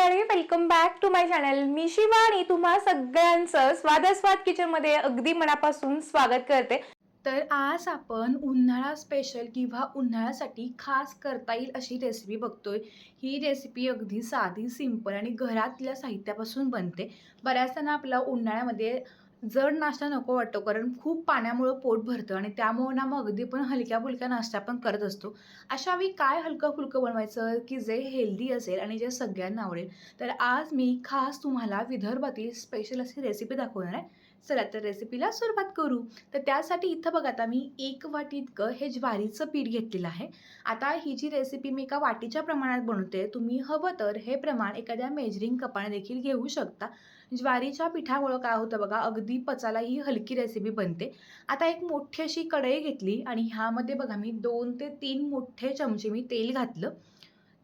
मंडळी welcome back to my channel मी शिवानी तुम्हा सगळ्यांचं स्वादस्वाद किचनमध्ये अगदी मनापासून स्वागत करते. तर आज आपण उन्हाळा स्पेशल किंवा उन्हाळ्यासाठी खास करता येईल अशी रेसिपी बघतोय. ही रेसिपी अगदी साधी सिंपल आणि घरातल्या साहित्यापासून बनते. बऱ्याच जण आपला उन्हाळ्यामध्ये जड नाश्ता नको वाटतो कारण खूप पाण्यामुळं पोट भरतं आणि त्यामुळं ना मग अगदी पण हलक्या फुलक्या नाश्ता पण करत असतो. अशा वेळी काय हलकं फुलकं बनवायचं की जे हेल्दी असेल आणि जे सगळ्यांना आवडेल? तर आज मी खास तुम्हाला विदर्भातील स्पेशल अशी रेसिपी दाखवणार आहे. चला तर रेसिपीला सुरुवात करू. तर त्यासाठी इथं बघा आता मी एक वाटी इतकं हे ज्वारीचं पीठ घेतलेलं आहे. आता ही जी रेसिपी मी एका वाटीच्या प्रमाणात बनवते तुम्ही हवं तर हे प्रमाण एखाद्या मेजरिंग कपाने देखील घेऊ शकता. ज्वारीच्या पिठामुळं काय होतं बघा अगदी पचायला ही हलकी रेसिपी बनते. आता एक मोठी अशी कढई घेतली आणि ह्यामध्ये बघा मी दोन ते तीन मोठे चमचे मी तेल घातलं.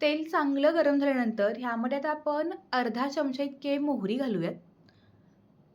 तेल चांगलं गरम झाल्यानंतर ह्यामध्ये आता आपण अर्धा चमचा इतके मोहरी घालूयात.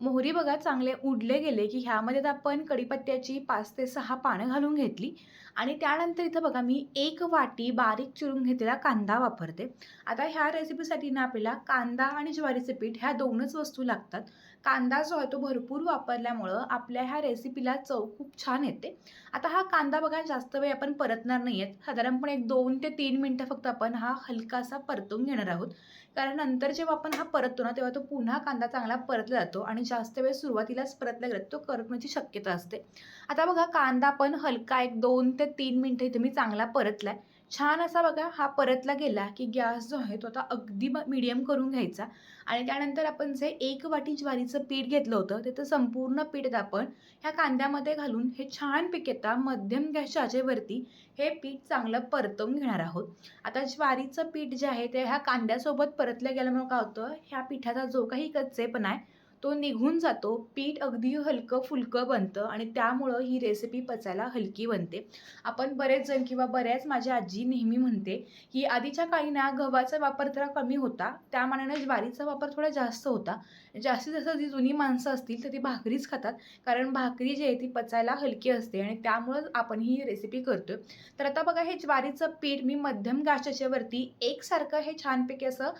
मोहरी बघा चांगले उडले गेले की ह्यामध्ये आपण कढीपत्त्याची पाच ते सहा पानं घालून घेतली. आणि त्यानंतर इथं बघा मी एक वाटी बारीक चिरून घेतलेला कांदा वापरते. आता ह्या रेसिपीसाठी ना आपल्याला कांदा आणि ज्वारीचे पीठ ह्या दोनच वस्तू लागतात. कांदा जो आहे तो भरपूर वापरल्यामुळं आपल्या ह्या रेसिपीला चव खूप छान येते. आता हा कांदा बघा जास्त वेळ आपण परतणार नाही आहेत साधारणपणे एक दोन ते तीन मिनटं फक्त आपण हा हलकासा परतून घेणार आहोत. कारण नंतर जेव्हा आपण हा परततो ना तेव्हा तो पुन्हा कांदा चांगला परतला जातो आणि जास्त वेळ सुरुवातीलाच परतला गेला तो करपण्याची शक्यता असते. आता बघा कांदा पण हलका एक दोन ते तीन मिनटं इथे मी चांगला परतला आहे छान असा बघा हा परतला गेला की गॅस जो आहे तो आता अगदी मिडियम करून घ्यायचा. आणि त्यानंतर आपण जे एक वाटी ज्वारीचं पीठ घेतलं होतं ते तर संपूर्ण पीठ आपण ह्या कांद्यामध्ये घालून हे छान पीक येता मध्यम गॅसच्या आचेवरती हे पीठ चांगलं परतवून घेणार आहोत. आता ज्वारीचं पीठ जे आहे ते ह्या कांद्यासोबत परतलं गेल्यामुळे काय होतं ह्या पिठाचा जो काही कच्चेपणा आहे तो निघून जातो पीठ अगदी हलकं फुलकं बनतं आणि त्यामुळं ही रेसिपी पचायला हलकी बनते. आपण बरेच जण किंवा बऱ्याच माझी आजी नेहमी म्हणते की आधीच्या काळी ना गव्हाचा वापर तर कमी होता त्यामानानं ज्वारीचा वापर थोडा जास्त होता. जास्तीत जास्त जी जुनी माणसं असतील तर ती भाकरीच खातात कारण भाकरी जी आहे ती पचायला हलकी असते आणि त्यामुळंच आपण ही रेसिपी करतोय. तर आता बघा हे ज्वारीचं पीठ मी मध्यम गाशाच्यावरती एकसारखं हे छानपैकी असं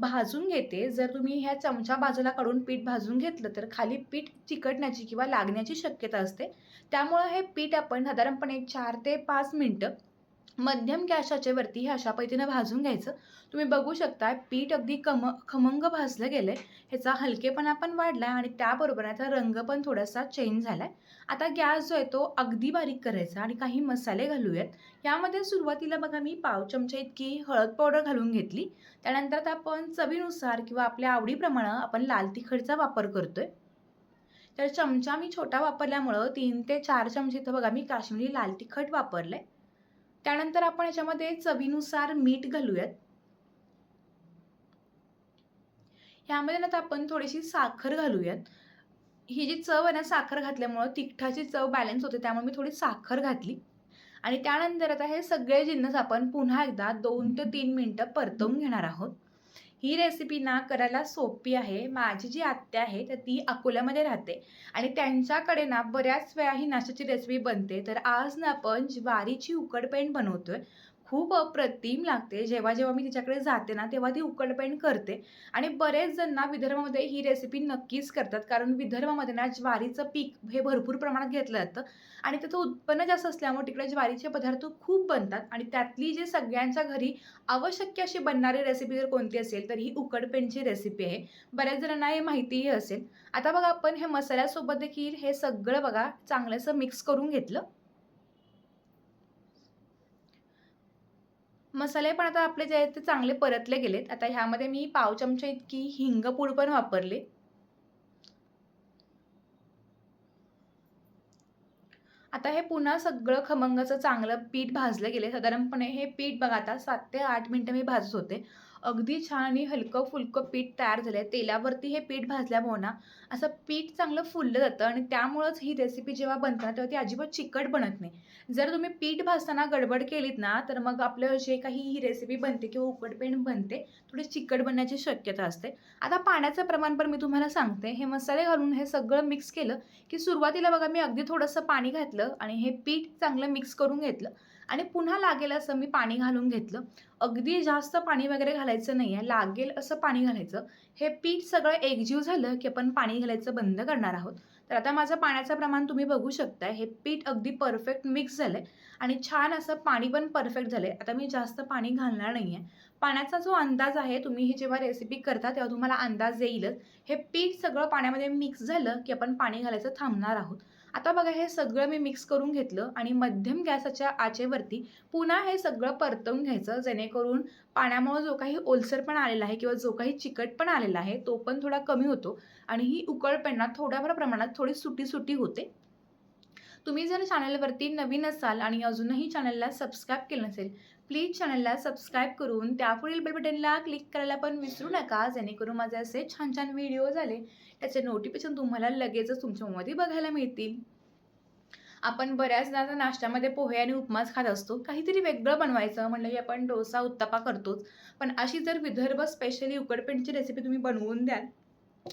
भाजून घेते. जर तुम्ही ह्या चमचा बाजूला काढून पीठ भाजून घेतलं तर खाली पीठ चिकटण्याची किंवा लागण्याची शक्यता असते. त्यामुळं हे पीठ आपण साधारणपणे चार ते पाच मिनटं मध्यम गॅसाच्या वरती हे अशा पद्धतीनं भाजून घ्यायचं. तुम्ही बघू शकता पीठ अगदी कम खमंग भाजलं गेलं आहे ह्याचा हलकेपणा पण वाढला आहे आणि त्याबरोबर याचा रंग पण थोडासा चेंज झाला आहे आता गॅस जो आहे तो अगदी बारीक करायचा आणि काही मसाले घालूयात. यामध्ये सुरुवातीला बघा मी पाव चमचा इतकी हळद पावडर घालून घेतली. त्यानंतर आता आपण चवीनुसार किंवा आपल्या आवडीप्रमाणे आपण लाल तिखटचा वापर करतोय. तर चमचा मी छोटा वापरल्यामुळं तीन ते चार चमचे इथं बघा मी काश्मीरी लाल तिखट वापरलं आहे त्यानंतर आपण याच्यामध्ये चवीनुसार मीठ घालूयात. ह्यामध्ये ना आपण थोडीशी साखर घालूयात. ही जी चव आहे ना साखर घातल्यामुळं तिखटाची चव बॅलन्स होते त्यामुळे मी थोडी साखर घातली. आणि त्यानंतर आता हे सगळे जिन्नस आपण पुन्हा एकदा दोन ते तीन मिनटं परतवून घेणार आहोत. ही रेसिपी ना करायला सोपी आहे. माझी जी आत्या आहे तर ती अकोल्यामध्ये राहते. आणि त्यांच्याकडे ना बऱ्याच वेळा ही नाश्त्याची रेसिपी बनते. तर आज ना आपण ज्वारीची उकडपेंड बनवतोय. खूप अप्रतिम लागते. जेव्हा जेव्हा मी तिच्याकडे जाते ना तेव्हा ती उकडपेंड करते. आणि बरेच जण ना विदर्भामध्ये ही रेसिपी नक्कीच करतात. कारण विदर्भामध्ये ना ज्वारीचं पीक हे भरपूर प्रमाणात घेतलं जातं. आणि त्याचं उत्पन्न जास्त असल्यामुळे तिकडे ज्वारीचे पदार्थ खूप बनतात. आणि त्यातली जे सगळ्यांच्या घरी आवश्यक अशी बनणारी रेसिपी जर कोणती असेल तर ही उकडपेंडची रेसिपी आहे. बऱ्याच जणांना हे माहितीही असेल. आता बघा आपण हे मसाल्यासोबत देखील हे सगळं बघा चांगलंसं मिक्स करून घेतलं. मसाले पण आता आपले जे आहेत ते चांगले परतले गेलेत. आता ह्यामध्ये मी पाव चमचा इतकी हिंगपूड पण वापरले. आता हे पुन्हा सगळं खमंगाचं चांगलं पीठ भाजलं गेले साधारणपणे हे पीठ बघा आता सात ते आठ मिनटं मी भाजत होते. अगदी छान आणि हलकं फुलकं पीठ तयार झालं आहे तेलावरती हे पीठ भाजल्यामुळं ना असं पीठ चांगलं फुललं जातं आणि त्यामुळंच ही रेसिपी जेव्हा बनतं तेव्हा ती अजिबात चिकट बनत नाही. जर तुम्ही पीठ भाजताना गडबड केलीत ना तर मग आपलं जे काही ही रेसिपी बनते किंवा उकडपेंड बनते थोडी चिकट बनण्याची शक्यता असते. आता पाण्याचं प्रमाण पण मी तुम्हाला सांगते. हे मसाले घालून हे सगळं मिक्स केलं की सुरुवातीला बघा मी अगदी थोडंसं पाणी घातलं आणि हे पीठ चांगलं मिक्स करून घेतलं. आणि पुन्हा लागेल असं मी पाणी घालून घेतलं. अगदी जास्त पाणी वगैरे घालायचं नाही आहे लागेल असं पाणी घालायचं. हे पीठ सगळं एकजीव झालं की आपण पाणी घालायचं बंद करणार आहोत. तर आता माझं पाण्याचं प्रमाण तुम्ही बघू शकता हे पीठ अगदी परफेक्ट मिक्स झालं आहे आणि छान असं पाणी पण परफेक्ट झालं आहे आता मी जास्त पाणी घालणार नाही आहे पाण्याचा जो अंदाज आहे तुम्ही ही जेव्हा रेसिपी करता तेव्हा तुम्हाला अंदाज येईलच. हे पीठ सगळं पाण्यामध्ये मिक्स झालं की आपण पाणी घालायचं थांबणार आहोत. आता बघा हे सगळं मी मिक्स करून घेतलं आणि मध्यम गॅसाच्या आचेवरती पुन्हा हे सगळं परतवून घ्यायचं जेणेकरून पाण्यामुळे जो काही ओलसर पण आलेला आहे किंवा जो काही चिकटपण आलेला आहे तो पण थोडा कमी होतो आणि ही उकळपेंडा थोड्याफार प्रमाणात थोडी सुटी सुटी होते. तुम्ही जर चॅनलवरती नवीन असाल आणि अजूनही चॅनलला सबस्क्राईब केलं नसेल प्लीज चॅनलला सबस्क्राईब करून त्यापुढील बेल बटनला क्लिक करायला पण विसरू नका जेणेकरून माझे असे छान छान व्हिडिओ झाले त्याचे नोटिफिकेशन तुम्हाला लगेचच तुमच्या मोबाईलमध्ये बघायला मिळतील. आपण बऱ्याचदा नाश्त्यामध्ये पोहे आणि उपमास खात असतो काहीतरी वेगळं बनवायचं म्हणलं की आपण डोसा उत्तपा करतोच पण अशी जर विदर्भ स्पेशली उकडपेंडची रेसिपी तुम्ही बनवून द्याल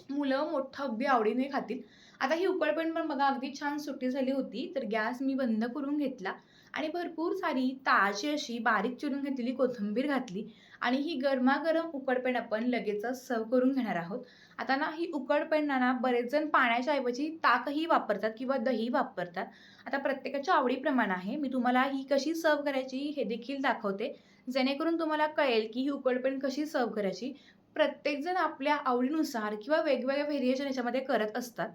मुलं मोठं अगदी आवडीने खातील. आता ही उकडपेंड पण बघा अगदी छान सुट्टी झाली होती तर गॅस मी बंद करून घेतला. आणि भरपूर सारी ताजी अशी बारीक चिरून घेतलेली कोथिंबीर घातली आणि ही गरमागरम उकडपेंड आपण लगेचच सर्व करून घेणार आहोत. आता ना ही उकडपेंड ना बरेच जण पाण्याच्या ऐवजी ताकही वापरतात किंवा दही वापरतात. आता प्रत्येकाच्या आवडीप्रमाणे आहे. मी तुम्हाला ही कशी सर्व करायची हे देखील दाखवते. जेणेकरून तुम्हाला कळेल की ही उकडपेंड कशी सर्व करायची. प्रत्येकजण आपल्या आवडीनुसार किंवा वेगवेगळ्या व्हेरिएशन याच्यामध्ये करत असतात.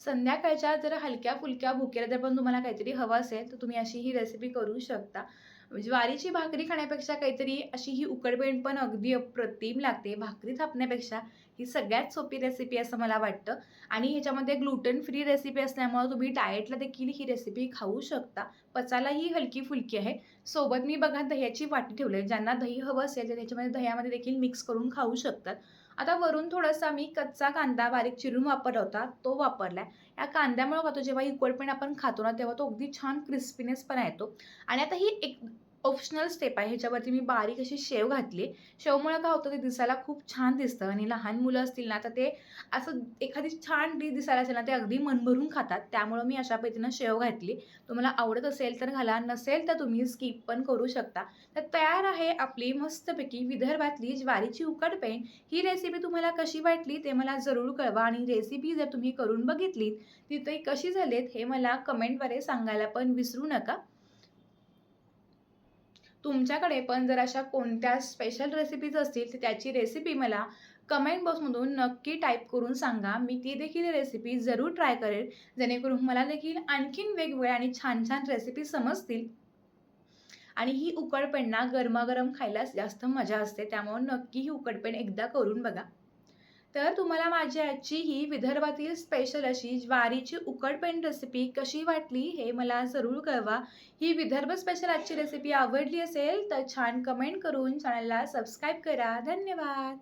संध्याकाळच्या जर हलक्या फुलक्या भुकेला जर पण तुम्हाला काहीतरी हवं असेल तर तुम्ही अशी ही रेसिपी करू शकता. म्हणजे ज्वारीची भाकरी खाण्यापेक्षा काहीतरी अशी ही उकडपेंड पण अगदी अप्रतिम लागते. भाकरी थापण्यापेक्षा ही सगळ्यात सोपी रेसिपी असं मला वाटतं. आणि ह्याच्यामध्ये ग्लुटन फ्री रेसिपी असल्यामुळं तुम्ही डाएटला देखील ही रेसिपी खाऊ शकता. पचायलाही हलकी फुलकी आहे. सोबत मी बघा दह्याची वाटी ठेवली आहे ज्यांना दही हवं असेल तर त्याच्यामध्ये दह्यामध्ये देखील मिक्स करून खाऊ शकतात. आता वरून थोडासा मी कच्चा कांदा बारीक चिरून वापरला होता. तो वापरला आहे या कांद्यामुळे का तो जेव्हा ही उकडपेंड आपण खातो ना तेव्हा तो अगदी छान क्रिस्पीनेस पण येतो. आणि आता ही एक ऑप्शनल स्टेप आहे. ह्याच्यावरती मी बारीक अशी शेव घातली. शेवमुळे काय होतं ते दिसायला खूप छान दिसतं आणि लहान मुलं असतील ना तर ते असं एखादी छान डिश दिसायला असेल ना ते अगदी मनभरून खातात. त्यामुळं मी अशा पद्धतीनं शेव घातली. तुम्हाला आवडत असेल तर घाला नसेल तर तुम्ही स्किप पण करू शकता. तर तयार आहे आपली मस्तपैकी विदर्भातली ज्वारीची उकडपेंड ही रेसिपी तुम्हाला कशी वाटली ते मला जरूर कळवा. आणि रेसिपी जर तुम्ही करून बघितलीत ती ते कशी झालीत हे मला कमेंटद्वारे सांगायला पण विसरू नका. तुमच्याकडे पण जर अशा कोणत्या स्पेशल रेसिपीज असतील तर त्याची रेसिपी मला कमेंट बॉक्समधून नक्की टाईप करून सांगा. मी ती देखील रेसिपी जरूर ट्राय करेल. जेणेकरून मला देखील आणखीन वेगवेगळ्या आणि छान छान रेसिपी समजतील. आणि ही उकडपेंना गरमागरम खायला जास्त मजा असते. त्यामुळे नक्की ही उकडपेंड एकदा करून बघा. तर तुम्हाला माझी आजची ही विदर्भातील स्पेशल अशी ज्वारीची उकडपेंड रेसिपी कशी वाटली हे मला जरूर कळवा. ही विदर्भ स्पेशल आजची रेसिपी आवडली असेल तर छान कमेंट करून चॅनलला सबस्क्राईब करा. धन्यवाद.